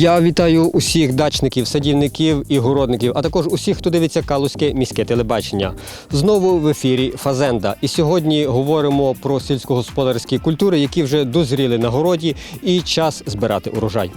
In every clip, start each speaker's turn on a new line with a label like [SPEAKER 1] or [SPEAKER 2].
[SPEAKER 1] Я вітаю усіх дачників, садівників і городників, а також усіх, хто дивиться Калузьке міське телебачення. Знову в ефірі Фазенда. І сьогодні говоримо про сільськогосподарські культури, які вже дозріли на городі, і час збирати урожай.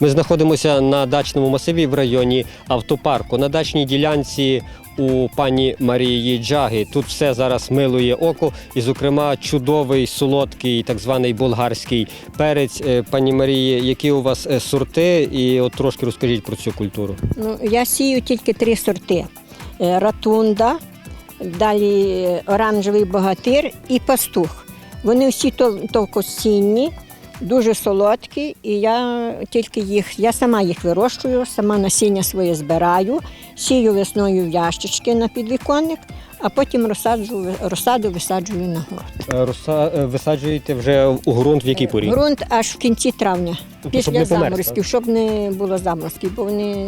[SPEAKER 1] Ми знаходимося на дачному масиві в районі автопарку. На дачній ділянці у пані Марії Джаги. Тут все зараз милує око, і, зокрема, чудовий солодкий, так званий болгарський перець. Е, Пані Марії, які у вас е, сорти? І от трошки розкажіть про цю культуру.
[SPEAKER 2] Ну, я сію тільки три сорти: Е, ратунда, далі оранжевий богатир і пастух. Вони всі товкосінні, дуже солодкі, і я тільки їх, я сама їх вирощую, сама насіння своє збираю, сію весною в ящички на підвіконник, а потім розсаджу, розсаду висаджую на город.
[SPEAKER 1] Е, Роса е, висаджуєте вже у ґрунт в якій порі?
[SPEAKER 2] Грунт аж в кінці травня,
[SPEAKER 1] Тобто,
[SPEAKER 2] після
[SPEAKER 1] померз,
[SPEAKER 2] заморозків, щоб не було заморозків, бо вони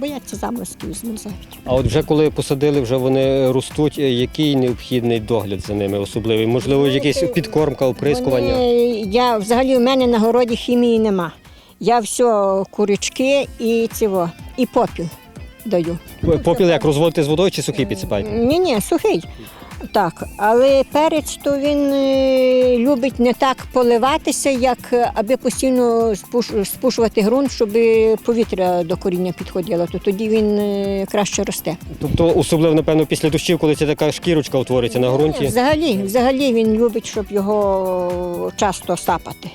[SPEAKER 2] бояться заморозків і змерзають.
[SPEAKER 1] А от вже коли посадили, вже вони ростуть. е, Який необхідний догляд за ними особливий? Можливо, якась підкормка, оприскування?
[SPEAKER 2] Вони, я взагалі в мене на городі хімії нема. Я все курячки і цього, і попіл даю.
[SPEAKER 1] Попіл як розводити з водою чи сухий підсипаєте?
[SPEAKER 2] Ні, ні, сухий. Так, але перець то він е, любить не так поливатися, як е, аби постійно спуш- спушувати ґрунт, щоб повітря до коріння підходило, то тоді він е, краще росте.
[SPEAKER 1] Тобто, особливо, напевно, після дощів, коли ця така шкірочка утвориться на ґрунті.
[SPEAKER 2] Взагалі, взагалі він любить, щоб його часто сапати.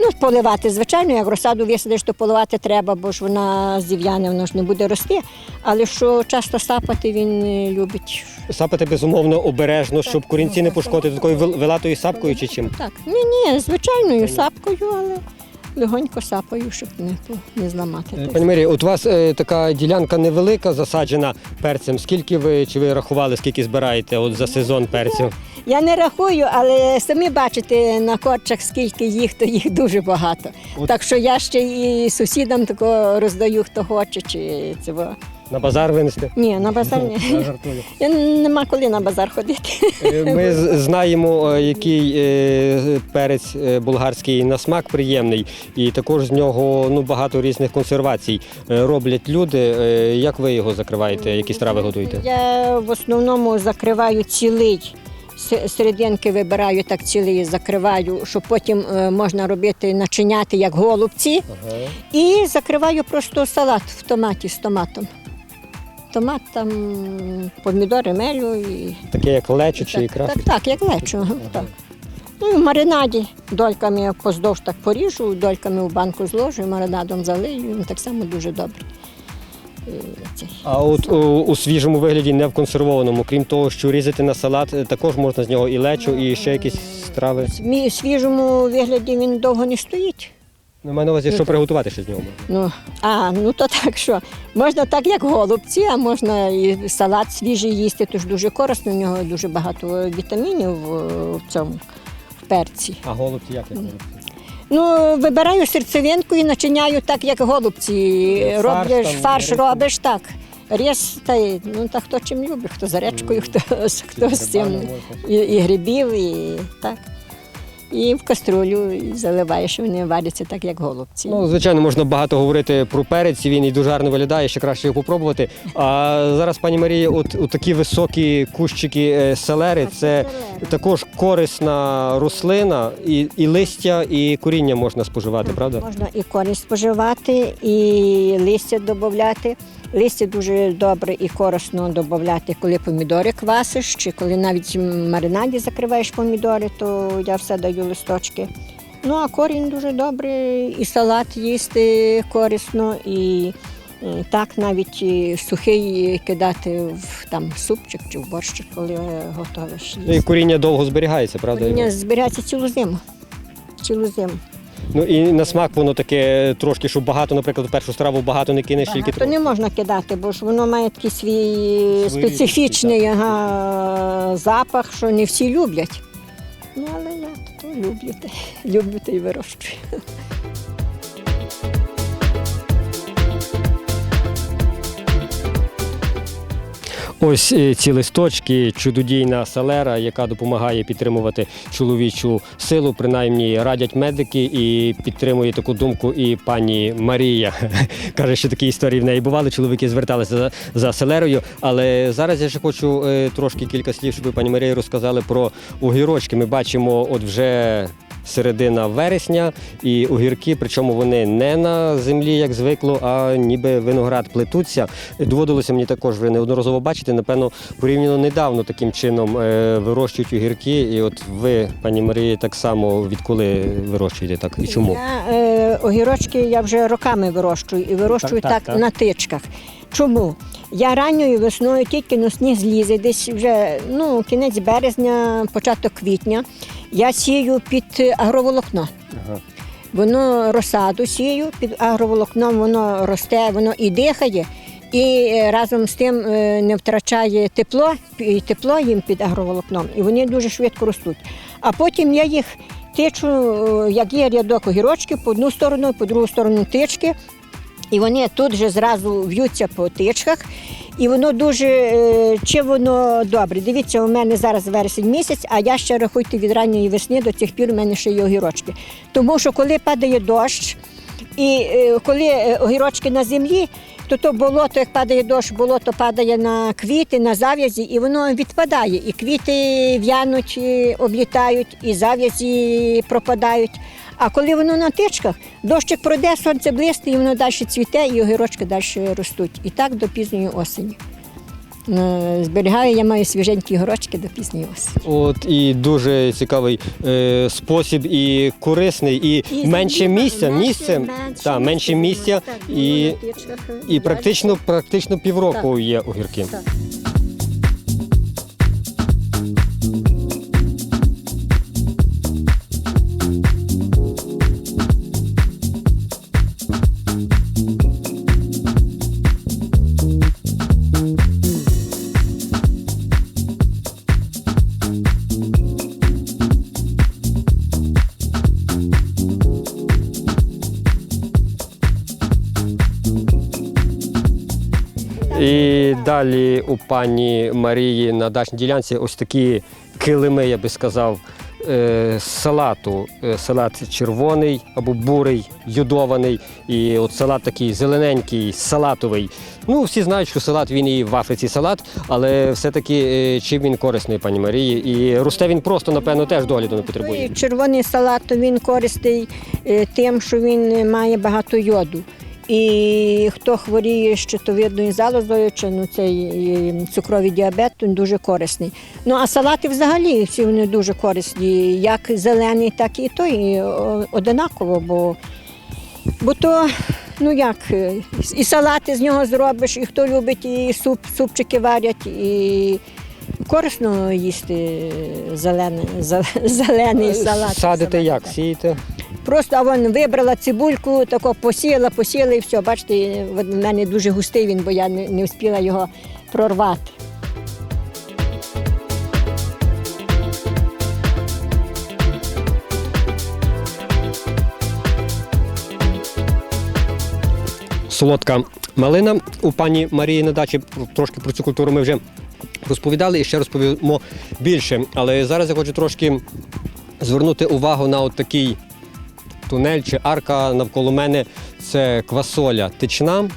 [SPEAKER 2] Ну, поливати, звичайно, як розсаду висадиш, то поливати треба, бо ж вона зів'яне, воно ж не буде рости. Але що часто сапати він е, любить.
[SPEAKER 1] Сапати безумовно обережно, щоб корінці не пошкодити такою вил- вилатою сапкою чи чим.
[SPEAKER 2] Так, ні, ні, звичайною сапкою, але легонько сапаю, щоб не, не зламати.
[SPEAKER 1] Е, Пані Марія, от у вас е, така ділянка невелика засаджена перцем. Скільки ви чи ви рахували, скільки збираєте от за сезон перців?
[SPEAKER 2] Я не рахую, але самі бачите на корчах, скільки їх, то їх дуже багато.
[SPEAKER 1] От.
[SPEAKER 2] Так що я ще і сусідам тако роздаю, хто хоче, чи цього.
[SPEAKER 1] На базар винести?
[SPEAKER 2] Ні, на базар ні.
[SPEAKER 1] Я жартую.
[SPEAKER 2] Я нема коли на базар ходити.
[SPEAKER 1] Е, Ми знаємо, е, який е, перець болгарський на смак приємний, і також з нього ну, багато різних консервацій роблять люди. Як ви його закриваєте? Які страви готуєте?
[SPEAKER 2] Я в основному закриваю цілий. Серединки вибираю так цілий, закриваю, щоб потім е, можна робити начиняти як голубці. І закриваю просто салат в томаті з томатом. Томат там помідори мелю і
[SPEAKER 1] Таке як лечо чи ікра?
[SPEAKER 2] так, так, як лечо. Так. Ну, і в маринаді дольками поздовж так поріжу, дольками в банку зложу, маринадом залию, так само дуже добре. Е, цей.
[SPEAKER 1] А от у, у свіжому вигляді, не в консервованому, крім того, що різати на салат, е, також можна з нього і лечо, і ще якісь страви.
[SPEAKER 2] В свіжому вигляді він довго не стоїть.
[SPEAKER 1] Ну, маю на увазі, що приготувати ще з нього можна.
[SPEAKER 2] Ну, а, ну то так що. Можна так, як голубці, а можна і салат свіжий їсти, тож дуже корисно, в нього дуже багато вітамінів в, в цьому в перці.
[SPEAKER 1] А голубці як? як голубці?
[SPEAKER 2] Ну, вибираю серцевинку і начиняю так, як голубці.
[SPEAKER 1] Фарш
[SPEAKER 2] Роблять
[SPEAKER 1] там,
[SPEAKER 2] фарш,
[SPEAKER 1] рис.
[SPEAKER 2] робиш так. Різ та й ну та хто чим любить, хто за речкою, хто, з- хто з цим і, і грибів, і так. І в каструлю і заливаєш, вони варяться так, як голубці.
[SPEAKER 1] Ну, звичайно, можна багато говорити про перець, він і дуже гарно виглядає, ще краще його попробувати. А зараз, пані Марія, от, от такі високі кущики е, селери, це також корисна рослина, і, і листя, і коріння можна споживати, правда?
[SPEAKER 2] Можна і користь споживати, і листя додати. Листя дуже добре і корисно додати, коли помідори квасиш, чи коли навіть в маринаді закриваєш помідори, то я все даю листочки. Ну а корінь дуже добрий, і салат їсти корисно, і е, так навіть і сухий кидати в там супчик чи в борщик, коли е, готовиш
[SPEAKER 1] Ну, І коріння довго зберігається, правда?
[SPEAKER 2] Коріння збирається цілу зиму. Цілу зиму.
[SPEAKER 1] Ну і на смак воно таке трошки, щоб багато, наприклад, в першу страву багато не кинеш, тільки
[SPEAKER 2] То не можна кидати, бо ж воно має такий свій
[SPEAKER 1] Свої
[SPEAKER 2] специфічний ага, запах, що не всі люблять. Ну, але я то люблю, та- люблю та й вирощую.
[SPEAKER 1] Ось е, ці листочки, чудодійна селера, яка допомагає підтримувати чоловічу силу. Принаймні радять медики і підтримує таку думку і пані Марія. Каже, що такі історії в неї бували. Чоловіки зверталися за, за селерою. Але зараз я ще хочу е, трошки кілька слів, щоб пані Марія, розказали про огірочки. Ми бачимо, от вже. Середина вересня і огірки, причому вони не на землі, як звикло, а ніби виноград плетуться. Доводилося мені також вже неодноразово бачити. Напевно, порівняно недавно таким чином е, вирощують огірки. І от ви, пані Марії, так само відколи вирощуєте так і чому?
[SPEAKER 2] Я е, огірочки я вже роками вирощую і вирощую
[SPEAKER 1] Так,
[SPEAKER 2] так,
[SPEAKER 1] так, так.
[SPEAKER 2] на тичках. Чому? Я ранньою весною тільки на сніг злізе, десь вже ну, кінець березня, початок квітня. Я сію під агроволокно.
[SPEAKER 1] Ага.
[SPEAKER 2] Воно розсаду сію під агроволокном, воно росте, воно і дихає, і е, разом з тим е, не втрачає тепло, і тепло їм під агроволокном, і вони дуже швидко ростуть. А потім я їх тичу, е, як є рядок огірочків, по одну сторону, по другу сторону тички. І вони тут же зразу в'ються по тичках, і воно дуже е, чи воно добре. Дивіться, у мене зараз вересень місяць, а я ще рахуйте від ранньої весни до цих пір у мене ще є огірочки. Тому що коли падає дощ, і е, коли е, огірочки на землі, то то болото, як падає дощ, болото падає на квіти, на зав'язі, і воно відпадає. І квіти в'януть, облітають, і зав'язі пропадають. А коли воно на тичках, дощик пройде, сонце блисне, і воно далі цвіте, і огірочки далі ростуть. І так до пізньої осені. Е, Зберігаю, я маю свіженькі огірочки до пізньої осені.
[SPEAKER 1] От і дуже цікавий е, спосіб, і корисний, і,
[SPEAKER 2] І
[SPEAKER 1] менше
[SPEAKER 2] землі,
[SPEAKER 1] місця,
[SPEAKER 2] менше-
[SPEAKER 1] місце,
[SPEAKER 2] менше
[SPEAKER 1] та, менше місця,
[SPEAKER 2] Так,
[SPEAKER 1] і,
[SPEAKER 2] тичках, е,
[SPEAKER 1] і практично, практично півроку є огірки.
[SPEAKER 2] Так.
[SPEAKER 1] Далі у пані Марії на дачній ділянці ось такі килими, я би сказав, е, салату. Е, Салат червоний або бурий, юдований. І от салат такий зелененький, салатовий. Ну, всі знають, що салат він і в Африці салат, але все-таки е, чим він корисний, пані Марії. І росте він просто, напевно, теж догляду не потребує.
[SPEAKER 2] Червоний салат він корисний тим, що він має багато йоду. І хто хворіє щитовидною залозою, чи ну, цей цукровий діабет, він дуже корисний. Ну а салати взагалі всі вони дуже корисні, як зелені, так і той о, одинаково, бо, бо то. Ну як, е, і салати з нього зробиш, і хто любить, і суп, супчики варять, і корисно їсти зелений, зелений салат.
[SPEAKER 1] Садите як? Сієте?
[SPEAKER 2] Просто а вон вибрала цибульку, тако посіяла, посіяла і все. Бачите, в мене дуже густий він, бо я не, не встигла його прорвати.
[SPEAKER 1] солодка малина. У пані Марії на дачі трошки про цю культуру ми вже розповідали і ще розповімо більше. Але зараз я хочу трошки звернути увагу на от такий тунель чи арка навколо мене. Це квасоля тична,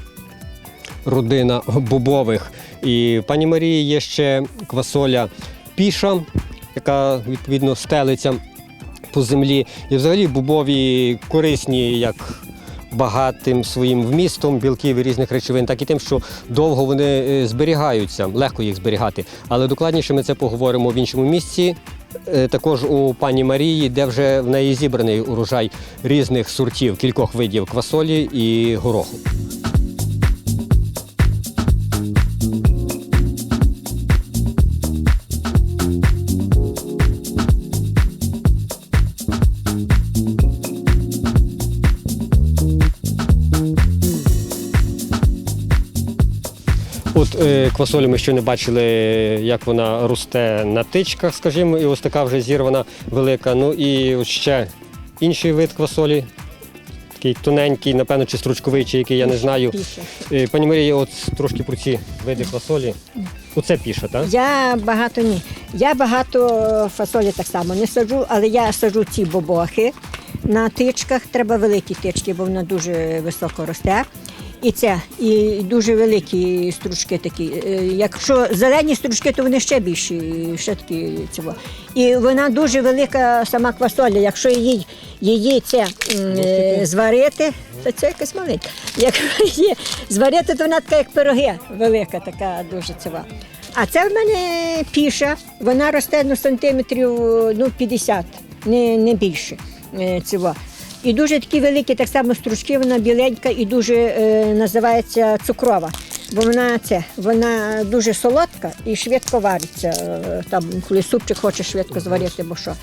[SPEAKER 1] родина бобових. І пані Марії є ще квасоля піша, яка відповідно стелиться по землі. І взагалі бобові корисні як багатим своїм вмістом білків і різних речовин, так і тим, що довго вони е, зберігаються, легко їх зберігати. Але докладніше ми це поговоримо в іншому місці. Е, Також у пані Марії, де вже в неї зібраний урожай різних сортів, кількох видів квасолі і гороху. От е, квасолю ми ще не бачили, як вона росте на тичках, скажімо, і ось така вже зірвана велика. Ну і ще інший вид квасолі, такий тоненький, напевно, чи стручковий, чи який, я не знаю. Е, Пані Марія, от трошки про ці види квасолі. Оце піша, так?
[SPEAKER 2] Я багато ні. Я багато фасолі так само не саджу, але я саджу ці бобохи на тичках. Треба великі тички, бо вона дуже високо росте. І це, і дуже великі стручки такі. Е, Якщо зелені стручки, то вони ще більші, ще такі цього. І вона дуже велика сама квасоля. Якщо її, її це е, зварити, то це якась маленька. Якщо її зварити, то вона така, як пироги, велика, така дуже цива. А це в мене піша, вона росте ну, сантиметрів ну, 50, не, не більше е, цього. І дуже такі великі, так само стручки, вона біленька і дуже е, називається цукрова. Бо вона це, вона дуже солодка і швидко вариться. е, Там, коли супчик хоче швидко зварити, бо що.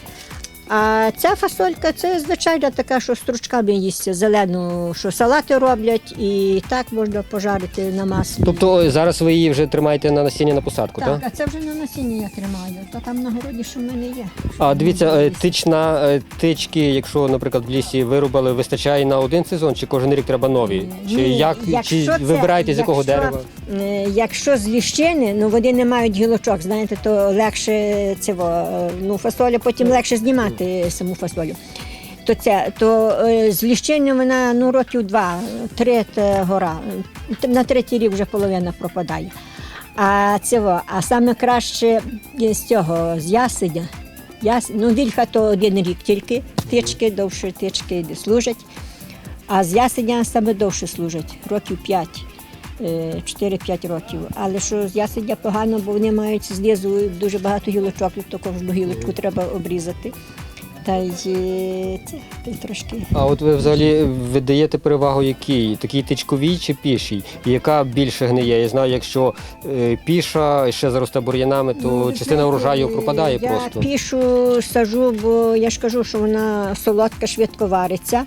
[SPEAKER 2] А ця фасолька це звичайна така, що стручками їсться, зелену, що салати роблять, і так можна пожарити на маслі.
[SPEAKER 1] Тобто зараз ви її вже тримаєте на насіння на посадку, так?
[SPEAKER 2] Так, а це вже на насінні я тримаю. То там на городі, що в мене є.
[SPEAKER 1] А дивіться, е, тична е, тички, якщо, наприклад, в лісі вирубали, вистачає на один сезон, чи кожен рік треба нові? Чи
[SPEAKER 2] Ні,
[SPEAKER 1] як
[SPEAKER 2] якщо
[SPEAKER 1] чи
[SPEAKER 2] це-
[SPEAKER 1] вибираєте з якого
[SPEAKER 2] якщо,
[SPEAKER 1] дерева?
[SPEAKER 2] е, Якщо з ліщини, ну вони не мають гілочок, знаєте, то легше цього, е, ну, фасоля потім легше знімати саму фасолю. То це, то е, з ліщини вона ну, років два, три це гора. На третій рік вже половина пропадає. А цього, а саме краще з цього, з ясеня. Яс... Ну, вільха то один рік тільки, тички, довше тички служать. А з ясеня саме довше служать, років 5, 4-5 років. Але що з ясеня погано, бо вони мають знизу дуже багато гілочок, то кожну гілочку треба обрізати. Та й це, трошки.
[SPEAKER 1] А от ви взагалі віддаєте перевагу якій? Такій тичковій чи пішій? І яка більше гниє? Я знаю, якщо е, піша ще заросте бур'янами, то
[SPEAKER 2] Ну,
[SPEAKER 1] частина
[SPEAKER 2] знаєте,
[SPEAKER 1] урожаю пропадає
[SPEAKER 2] я
[SPEAKER 1] просто.
[SPEAKER 2] пішу сажу, бо я ж кажу, що вона солодка, швидко вариться.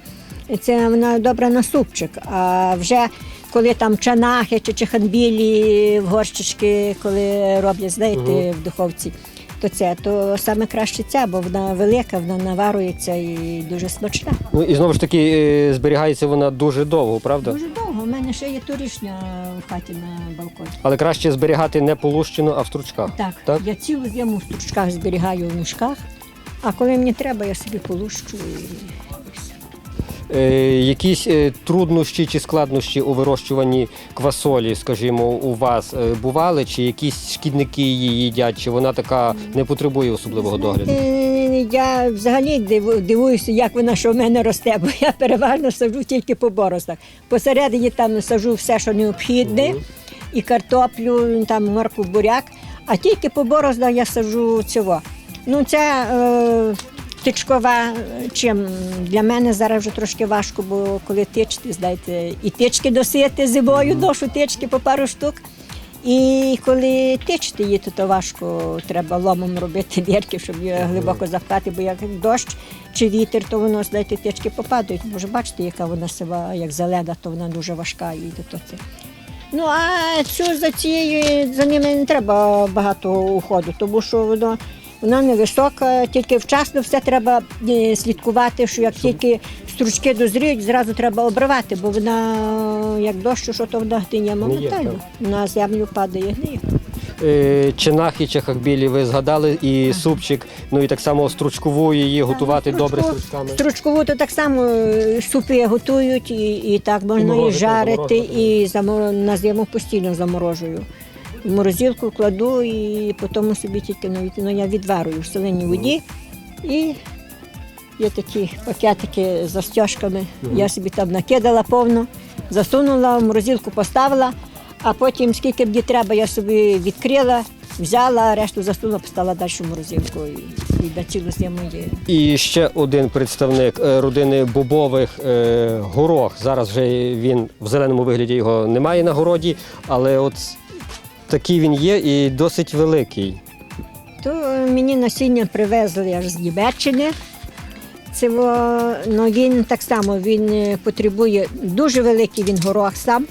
[SPEAKER 2] І Це вона добра на супчик. А вже коли там чанахи чи чеханбілі в горщички, коли роблять, знаєте, в духовці, то це то саме краще ця, бо вона велика, вона наварується і дуже смачна.
[SPEAKER 1] Ну і знову ж таки е, зберігається вона дуже довго, правда?
[SPEAKER 2] Дуже довго. У мене ще є турішня в хаті на балконі.
[SPEAKER 1] Але краще зберігати не полущену, а в стручках.
[SPEAKER 2] Так,
[SPEAKER 1] Так?
[SPEAKER 2] я цілу зиму в стручках зберігаю в мішках, а коли мені треба, я собі полущу і
[SPEAKER 1] якісь е, труднощі чи складнощі у вирощуванні квасолі, скажімо, у вас е, бували? Чи якісь шкідники її їдять, чи вона така не потребує особливого догляду?
[SPEAKER 2] Е, Я взагалі дивуюся, як вона що в мене росте, бо я переважно саджу тільки по бороздах. Посередині там саджу все, що необхідне, і картоплю, там морку, буряк, а тільки по бороздах я саджу цього. Ну, ця е, тичкова, чим для мене зараз вже трошки важко, бо коли тичти, знаєте, і тички досити зимою, ношу тички по пару штук. І коли тичити її, то, то важко треба ломом робити дірки, щоб її глибоко запхати, бо як дощ чи вітер, то воно знаєте, тички попадають. Може, бачите, яка вона сива, як зелена, то вона дуже важка. І то це. Ну а цю за цією за ними не треба багато уходу, тому що воно. Вона невисока, тільки вчасно все треба е, слідкувати, що як тільки стручки дозріють, зразу треба обривати, бо вона як дощ, що то вона гниє моментально. На землю падає гниє.
[SPEAKER 1] Е, Чинахи, чехахбілі, ви згадали і супчик, ну і так само стручкову її готувати добре стручками.
[SPEAKER 2] Стручкову то так само е, супи готують, і, і так можна і,
[SPEAKER 1] морозити,
[SPEAKER 2] жарити, і замор... на зиму постійно заморожую. В морозилку кладу і потім собі тільки навіть, ну, я відварую в соленій воді. І є такі пакетики з застіжками. Я собі там накидала повно, засунула, в морозилку поставила, а потім, скільки мені треба, я собі відкрила, взяла, решту засунула, поставила далі в морозилку. І, і на цілу зиму є.
[SPEAKER 1] І ще один представник е, родини бобових е, горох. Зараз вже він в зеленому вигляді його немає на городі, але от такий він є і досить великий.
[SPEAKER 2] То мені насіння привезли аж з Німеччини. Це ну, він так само він е, потребує дуже великий він горох сам.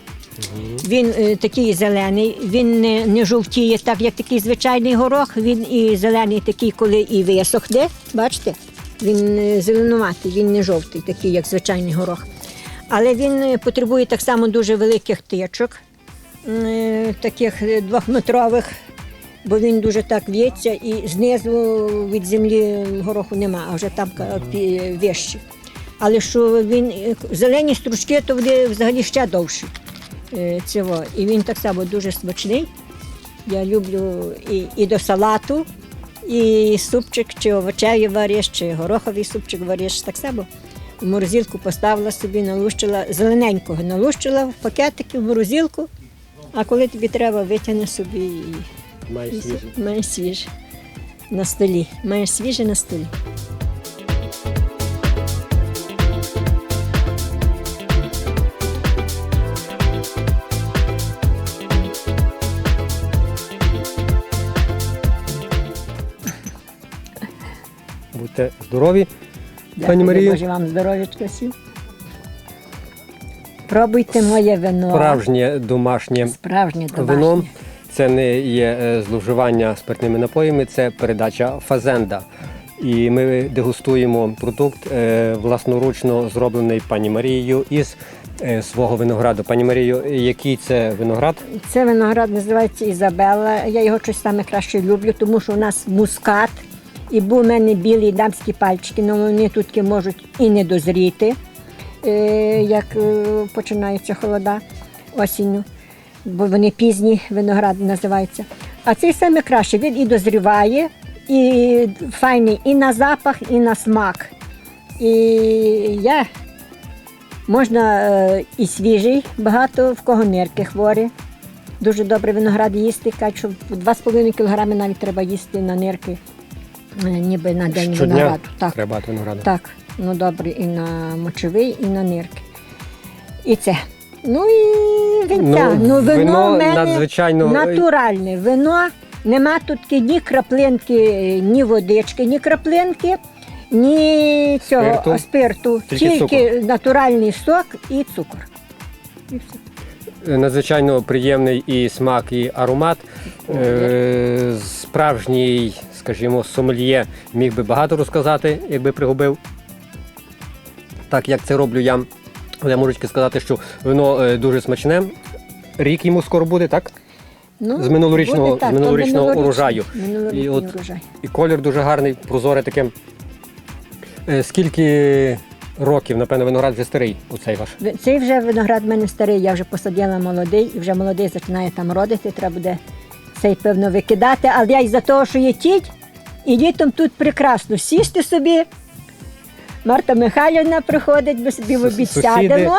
[SPEAKER 2] Він е, такий зелений, він не, не жовтіє, так як такий звичайний горох. Він і зелений такий, коли і висохне. Бачите? Він е, зеленуватий, він не жовтий, такий, як звичайний горох. Але він е, потребує так само дуже великих тичок, е, таких е, двохметрових, бо він дуже так в'ється і знизу від землі гороху нема, а вже там вищі. Але що він е, зелені стручки, то вони взагалі ще довші. Е, Цього. І він так само дуже смачний. Я люблю і, і до салату, і супчик, чи овочевий вариш, чи гороховий супчик вариш. Так само в морозилку поставила собі, налущила зелененького, налущила в пакетики в морозилку, а коли тобі треба, витягни собі і,
[SPEAKER 1] Має
[SPEAKER 2] і
[SPEAKER 1] свіже.
[SPEAKER 2] маєш свіже на столі. Маєш свіже на столі.
[SPEAKER 1] Будьте здорові.
[SPEAKER 2] Дякую,
[SPEAKER 1] Пані Марію.
[SPEAKER 2] Боже вам здоров'ячка всім. Пробуйте моє вино.
[SPEAKER 1] Справжнє домашнє
[SPEAKER 2] Справжнє домашнє.
[SPEAKER 1] вино. Це не є е, зловживання спиртними напоями, це передача фазенда. І ми дегустуємо продукт е, власноручно зроблений пані Марією із е, свого винограду. Пані Марію, який це виноград?
[SPEAKER 2] Це виноград називається Ізабелла. Я його щось саме краще люблю, тому що у нас мускат. І був у мене білі дамські пальчики, але вони тут можуть і не дозріти, як е, починаються холода осінню, бо вони пізні виноград називаються. А цей саме краще, він і дозріває, і файний і на запах, і на смак. І я Можна е, і свіжий, багато в кого нирки хворі. Дуже добре виноград їсти. Кажуть, що 2,5 кг навіть треба їсти на нирки, е, ніби на день
[SPEAKER 1] Щодня
[SPEAKER 2] винограду. Так,
[SPEAKER 1] треба винограду.
[SPEAKER 2] так, ну добре, і на мочовий, і на нирки. І це. Ну і винця.
[SPEAKER 1] Ну,
[SPEAKER 2] Ну, вино,
[SPEAKER 1] вино
[SPEAKER 2] в мене
[SPEAKER 1] надзвичайно-
[SPEAKER 2] натуральне. Вино нема тут ні краплинки, ні водички, ні краплинки, ні цього
[SPEAKER 1] Спирту?
[SPEAKER 2] спирту.
[SPEAKER 1] Тільки
[SPEAKER 2] Тільки, натуральний сок і цукор. І все.
[SPEAKER 1] Е, Надзвичайно приємний і смак, і аромат. Е, Справжній, скажімо, сомельє міг би багато розказати, якби пригубив. Так як це роблю я. Але можу тільки сказати, що вино е, дуже смачне. Рік йому скоро буде, так?
[SPEAKER 2] Ну,
[SPEAKER 1] З минулорічного-
[SPEAKER 2] буде так,
[SPEAKER 1] з минулорічного
[SPEAKER 2] то
[SPEAKER 1] урожаю.
[SPEAKER 2] Минулорічний
[SPEAKER 1] І от-
[SPEAKER 2] урожай.
[SPEAKER 1] І колір дуже гарний, прозоре таке. Е, Скільки років, напевно, виноград вже старий оцей ваш?
[SPEAKER 2] Ви- Цей вже виноград в мене старий, я вже посадила молодий, і вже молодий починає там родити, треба буде цей, певно, викидати. Але я із-за того, що є тіть, і літом тут прекрасно сісти собі. Марта Михайлівна приходить, ми собі в обід
[SPEAKER 1] Сусіди.
[SPEAKER 2] сядемо.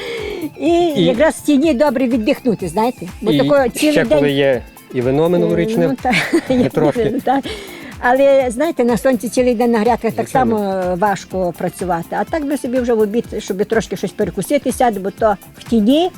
[SPEAKER 2] І,
[SPEAKER 1] І-
[SPEAKER 2] якраз в тіні добре віддихнути, знаєте? Бо
[SPEAKER 1] і
[SPEAKER 2] такого цілий
[SPEAKER 1] ще
[SPEAKER 2] день
[SPEAKER 1] коли є і вино минулорічне.
[SPEAKER 2] Ну, так, я
[SPEAKER 1] трошки.
[SPEAKER 2] так. Але знаєте, на сонці цілий день на грядках так
[SPEAKER 1] Звичайно.
[SPEAKER 2] само е, важко працювати. А так би собі вже в обід, щоб трошки щось перекусити, сяду, бо то в тіні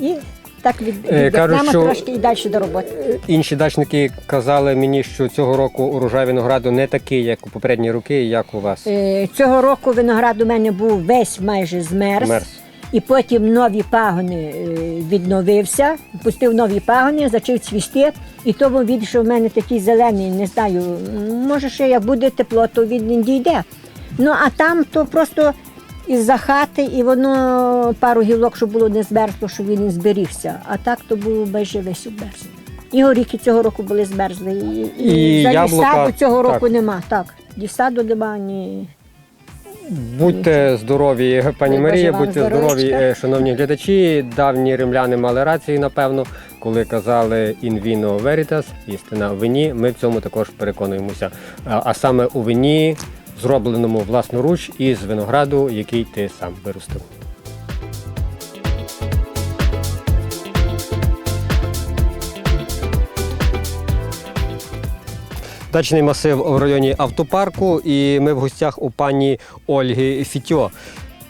[SPEAKER 2] і так від,
[SPEAKER 1] Е, кажуть,
[SPEAKER 2] віддихнемо
[SPEAKER 1] що-
[SPEAKER 2] трошки і далі до роботи.
[SPEAKER 1] Інші дачники казали мені, що цього року урожай винограду не такий, як у попередні роки, як у вас.
[SPEAKER 2] Е, Цього року виноград у мене був весь майже змерз.
[SPEAKER 1] Мерз.
[SPEAKER 2] І потім нові пагони е, відновився, пустив нові пагони, почав цвісти. І тому він, що в мене такий зелений, не знаю, може ще як буде тепло, то він не дійде. Ну а там то просто із-за хати, і воно пару гілок, щоб було не змерзло, щоб він не зберігся. А так то був майже весь обмерз. І горіхи цього року були змерзли. І,
[SPEAKER 1] І
[SPEAKER 2] взагалі
[SPEAKER 1] яблука,
[SPEAKER 2] саду цього року
[SPEAKER 1] так.
[SPEAKER 2] нема. Так, ні саду нема, ні.
[SPEAKER 1] Будьте здорові, пані
[SPEAKER 2] Дай
[SPEAKER 1] Марія, будьте здорові,
[SPEAKER 2] здоров'ячка.
[SPEAKER 1] е, шановні глядачі. Давні римляни мали рацію, напевно, коли казали in vino veritas, істина в вині. Ми в цьому також переконуємося. А саме у вині, зробленому власноруч із винограду, який ти сам виростив. Дачний масив в районі автопарку, і ми в гостях у пані Ольги Фітьо.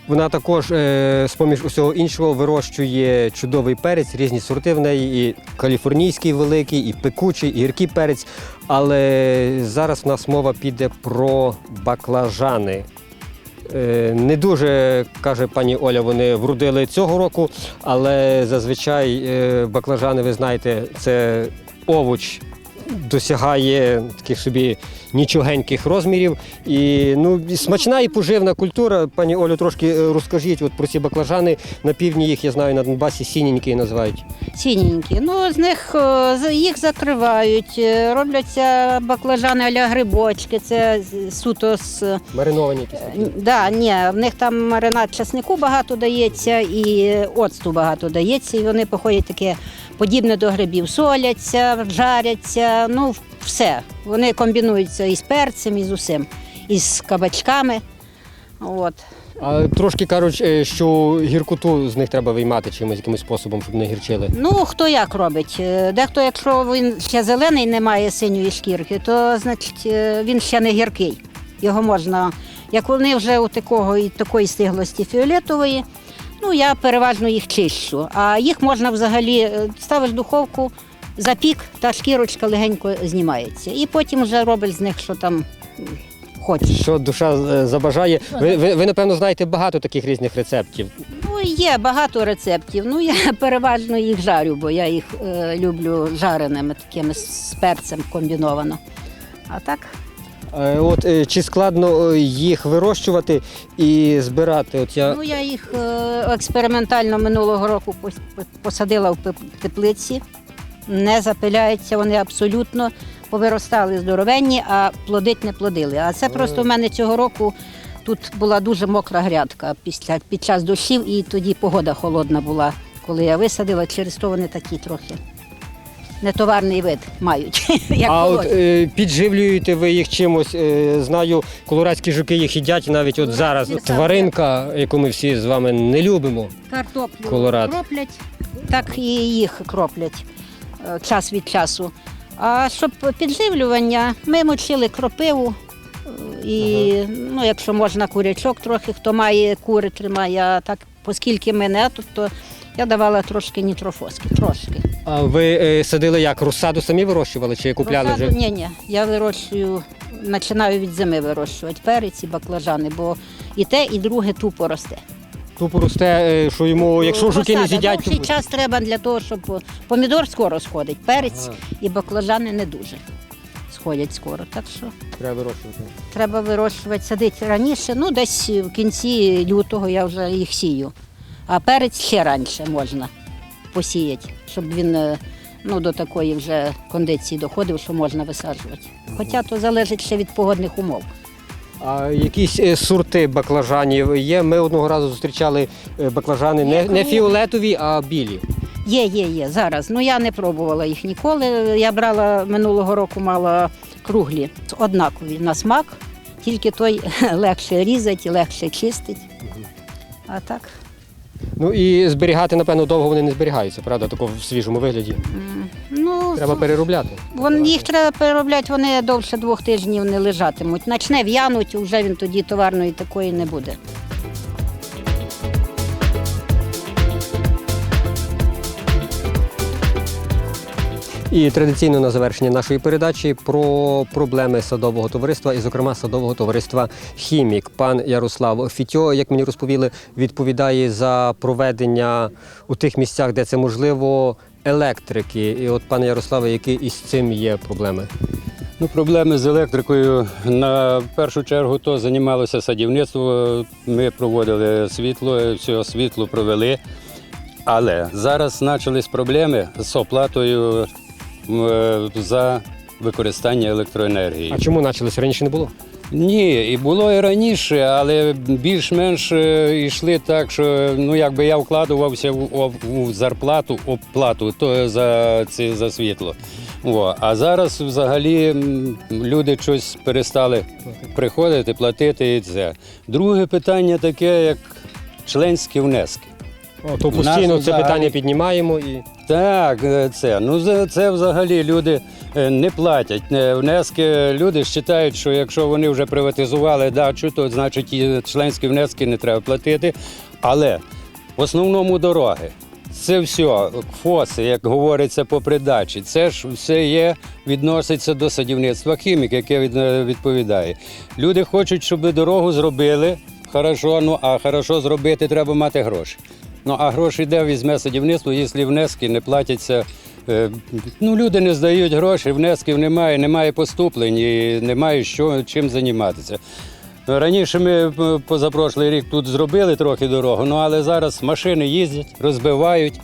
[SPEAKER 1] Вона також е, з-поміж усього іншого вирощує чудовий перець, різні сорти в неї, і каліфорнійський великий, і пекучий, і гіркий перець. Але зараз в нас мова піде про баклажани. Е, Не дуже, каже пані Оля, вони вродили цього року, але зазвичай е, баклажани, ви знаєте, це овоч досягає таких собі нічогеньких розмірів. І ну, і смачна і поживна культура. Пані Олю, трошки е, розкажіть от про ці баклажани. На півдні їх, я знаю, на Донбасі сіненькі називають.
[SPEAKER 3] Цінненькі. Ну, з них е, їх закривають, е, робляться баклажани аля грибочки. Це суто з.
[SPEAKER 1] Мариновані якісь. Такі.
[SPEAKER 3] Да, ні, в них там маринад часнику багато дається і оцту багато дається, і вони походять таке подібне до грибів. Соляться, жаряться, ну все. Вони комбінуються із перцем, і з усім, із кабачками. От.
[SPEAKER 1] А трошки кажуть, е, що гіркоту з них треба виймати чимось якимось способом, щоб не гірчили.
[SPEAKER 3] Ну, хто як робить. Е, Дехто, якщо він ще зелений, не має синьої шкірки, то значить е, він ще не гіркий. Його можна, як вони вже у такого і такої стиглості фіолетової, ну я переважно їх чищу. А їх можна взагалі е, ставиш в духовку, запік, та шкірочка легенько знімається. І потім вже робиш з них, що там хочеш.
[SPEAKER 1] Що душа е, забажає. Ви, ви, ви, напевно, знаєте багато таких різних рецептів.
[SPEAKER 3] Ну, є багато рецептів. Ну, я переважно їх жарю, бо я їх е, люблю жареними, такими з перцем комбіновано. А так,
[SPEAKER 1] От е, чи складно е, їх вирощувати і збирати? От я
[SPEAKER 3] ну я їх е, експериментально минулого року посадила в теплиці. Не запиляються вони абсолютно, повиростали здоровенні, а плодить не плодили. А це просто в мене цього року тут була дуже мокра грядка після, під час дощів, і тоді погода холодна була, коли я висадила, через то вони такі трохи нетоварний вид мають. Як
[SPEAKER 1] а от е, підживлюєте ви їх чимось? Е, знаю, колорадські жуки їх їдять навіть от зараз.
[SPEAKER 3] так.
[SPEAKER 1] Тваринка, яку ми всі з вами не любимо.
[SPEAKER 3] Картоплю
[SPEAKER 1] Колорад.
[SPEAKER 3] кроплять, так і їх кроплять е, час від часу. А щоб підживлювання, ми мочили кропиву. е, І ну, якщо можна курячок трохи, хто має кури, тримає, а так, оскільки ми не тут, то я давала трошки нітрофоски, трошки.
[SPEAKER 1] А ви е, садили як? Розсаду самі вирощували чи купляли
[SPEAKER 3] Розсаду-
[SPEAKER 1] вже?
[SPEAKER 3] Ні, ні, я вирощую, починаю від зими вирощувати перець і баклажани, бо і те, і друге тупо росте.
[SPEAKER 1] Тупо росте, е, що йому, якщо жуки не
[SPEAKER 3] Розсада.
[SPEAKER 1] з'їдять,
[SPEAKER 3] Довший
[SPEAKER 1] то...
[SPEAKER 3] час треба для того, щоб помідор скоро сходить, перець
[SPEAKER 1] Ага.
[SPEAKER 3] і баклажани не дуже сходять скоро. Так що
[SPEAKER 1] треба вирощувати.
[SPEAKER 3] треба вирощувати, садити раніше. Ну, десь в кінці лютого я вже їх сію. А перець ще раніше можна посіяти, щоб він е, ну, до такої вже кондиції доходив, що можна висаджувати. Хоча то залежить ще від погодних умов.
[SPEAKER 1] А якісь е, сорти баклажанів є? Ми одного разу зустрічали е, баклажани не, не фіолетові, а білі.
[SPEAKER 3] Є, є, є. Зараз. Ну я не пробувала їх ніколи. Я брала минулого року мала круглі, однакові на смак, тільки той легше різати, легше чистить. А так.
[SPEAKER 1] Ну і зберігати, напевно, довго вони не зберігаються, правда, тако в свіжому вигляді.
[SPEAKER 3] Ну,
[SPEAKER 1] Треба переробляти.
[SPEAKER 3] вон, їх треба переробляти, вони довше двох тижнів не лежатимуть. Начне в'януть, вже він тоді товарної такої не буде.
[SPEAKER 1] І традиційно на завершення нашої передачі про проблеми садового товариства, і, зокрема, садового товариства Хімік. Пан Ярослав Фітьо, як мені розповіли, відповідає за проведення у тих місцях, де це можливо, електрики. І от, пане Ярославе, які із цим є проблеми?
[SPEAKER 4] Ну, проблеми з електрикою на першу чергу то займалося садівництво. Ми проводили світло, все світло провели. Але зараз почались проблеми з оплатою за використання електроенергії.
[SPEAKER 1] А чому почалося? Раніше не було?
[SPEAKER 4] Ні, і було і раніше, але більш-менш е, йшли так, що ну якби я вкладувався в, в- в зарплату, оплату то за ці за світло. О, а зараз взагалі люди щось перестали приходити, платити і це. Друге питання таке, як членські внески.
[SPEAKER 1] О, то постійно це
[SPEAKER 4] взагалі-
[SPEAKER 1] питання піднімаємо і.
[SPEAKER 4] Так, е, це ну це взагалі люди е, не платять е, внески. Люди вважають, що якщо вони вже приватизували дачу, то значить і членські внески не треба платити. Але в основному дороги. Це все, ФОСи, як говориться по придачі, це ж все є, відноситься до садівництва хімік, яке відповідає. Люди хочуть, щоб дорогу зробили. хорошо, ну а хорошо зробити треба мати гроші. Ну а гроші де візьме садівництво, якщо внески не платяться. е, Ну, люди не здають гроші, внесків немає, немає поступлень і немає що чим займатися. Раніше ми е, позапрошлий рік тут зробили трохи дорогу, ну але зараз машини їздять, розбивають.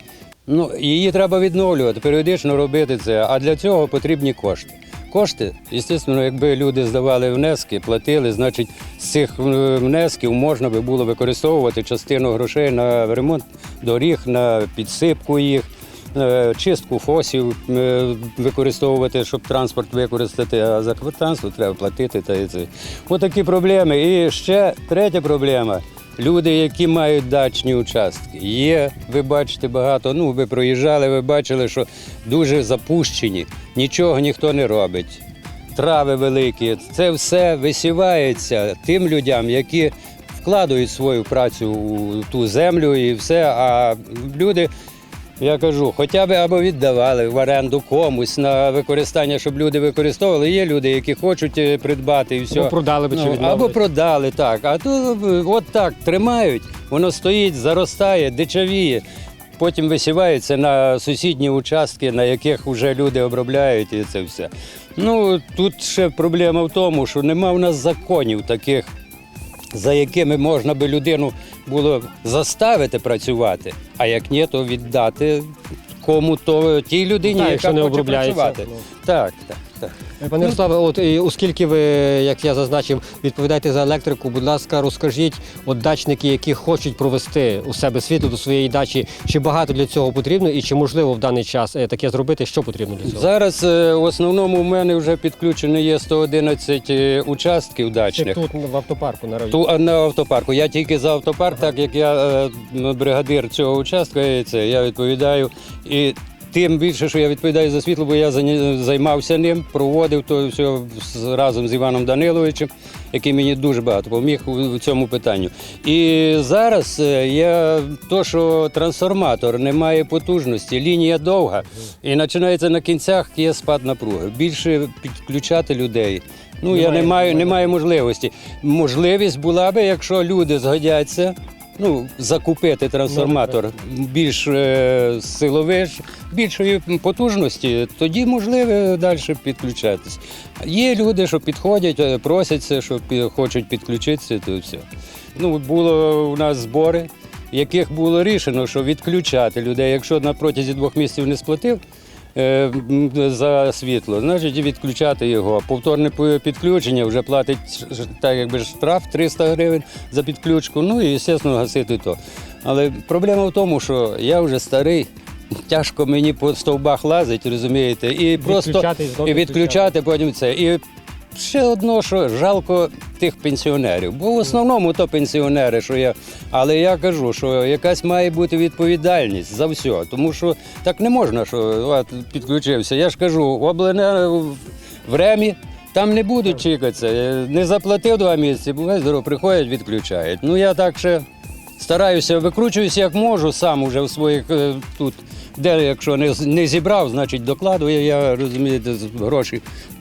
[SPEAKER 4] Ну, її треба відновлювати, періодично робити це. А для цього потрібні кошти. Кошти, звісно, якби люди здавали внески, платили, значить, з цих е, внесків можна би було використовувати частину грошей на ремонт доріг, на підсипку їх, е, чистку фосів е, використовувати, щоб транспорт використати, а за транспорт треба платити. Та і. Отакі проблеми. І ще третя проблема. Люди, які мають дачні участки, є, ви бачите багато. Ну, ви проїжджали, ви бачили, що дуже запущені, нічого ніхто не робить. Трави великі. Це все висівається тим людям, які вкладають свою працю у ту землю і все. А люди, я кажу, хоча б або віддавали в оренду комусь на використання, щоб люди використовували. Є люди, які хочуть е, придбати і все.
[SPEAKER 1] Або продали би чи
[SPEAKER 4] Ну,
[SPEAKER 1] відмовили.
[SPEAKER 4] або продали, так. А тут е, от так тримають, воно стоїть, заростає, дичавіє. Потім висівається на сусідні участки, на яких вже люди обробляють і це все. Ну тут ще проблема в тому, що нема в нас законів таких, за якими можна би людину було заставити працювати, а як ні, то віддати кому то тій людині, яка
[SPEAKER 1] не
[SPEAKER 4] хоче
[SPEAKER 1] обробляється,
[SPEAKER 4] працювати. так, так.
[SPEAKER 1] Пане Ярославе, от і оскільки ви, як я зазначив, відповідаєте за електрику, будь ласка, розкажіть, от дачники, які хочуть провести у себе світло до своєї дачі, чи багато для цього потрібно і чи можливо в даний час е, таке зробити, що потрібно для цього?
[SPEAKER 4] Зараз е, в основному в мене вже підключено є 111 е, участків
[SPEAKER 1] Чи
[SPEAKER 4] дачних.
[SPEAKER 1] тут в автопарку на районі?
[SPEAKER 4] Ту а, на автопарку. Я тільки за автопарк, так як я е, бригадир цього участка, і це я відповідаю. І тим більше, що я відповідаю за світло, бо я займався ним, проводив то все разом з Іваном Даниловичем, який мені дуже багато допоміг у, цьому питанню. І зараз е, я то, що трансформатор не має потужності, лінія довга, і починається на кінцях є спад напруги. Більше підключати людей. Ну, я не маю,
[SPEAKER 1] немає.
[SPEAKER 4] немає можливості. Можливість була би, якщо люди згодяться. Ну, закупити трансформатор більш е, силовий, більшої потужності, тоді можливо далі підключатись. Є люди, що підходять, е, просяться, що хочуть підключитися, то все. Ну, було у нас збори, в яких було рішено, що відключати людей. Якщо на протязі двох місяців не сплатив, за світло, значить відключати його. Повторне підключення вже платить так, якби штраф 300 гривень за підключку. Ну і звісно гасити то. Але проблема в тому, що я вже старий. Тяжко мені по стовбах лазить, розумієте, і просто
[SPEAKER 1] Відключати і
[SPEAKER 4] відключати потім це. І ще одно, що жалко тих пенсіонерів. Бо в основному то пенсіонери, що я. Але я кажу, що якась має бути відповідальність за все. Тому що так не можна, що от, підключився. Я ж кажу, обленерго в ремі. Там не будуть чекатися. Не заплатив два місяці, буває здорово, приходять, відключають. Ну я так ще стараюся, викручуюся як можу, сам уже в своїх е, тут. Де, якщо не, не зібрав, значить докладую, я розумієте, з-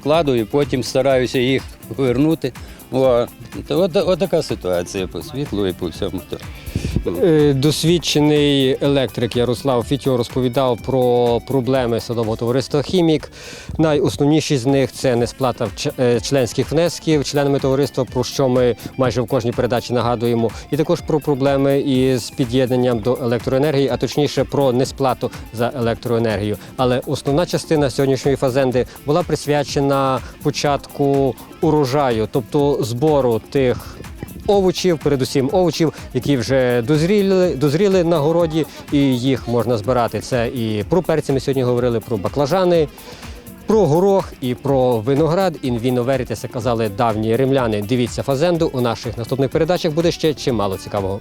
[SPEAKER 4] гроші і потім стараюся їх повернути. О, от, от така ситуація по світлу і по всьому.
[SPEAKER 1] Е, Досвідчений електрик Ярослав Фітьо розповідав про проблеми садового товариства Хімік. Найосновніші з них це несплата е, членських внесків членами товариства, про що ми майже в кожній передачі нагадуємо, і також про проблеми із під'єднанням до електроенергії, а точніше про несплату за електроенергію. Але основна частина сьогоднішньої фазенди була присвячена початку урожаю, тобто збору тих овочів, передусім овочів, які вже дозріли, дозріли на городі, і їх можна збирати. Це і про перці ми сьогодні говорили, про баклажани, про горох і про виноград. Vino veritas, казали давні римляни. Дивіться фазенду. У наших наступних передачах буде ще чимало цікавого.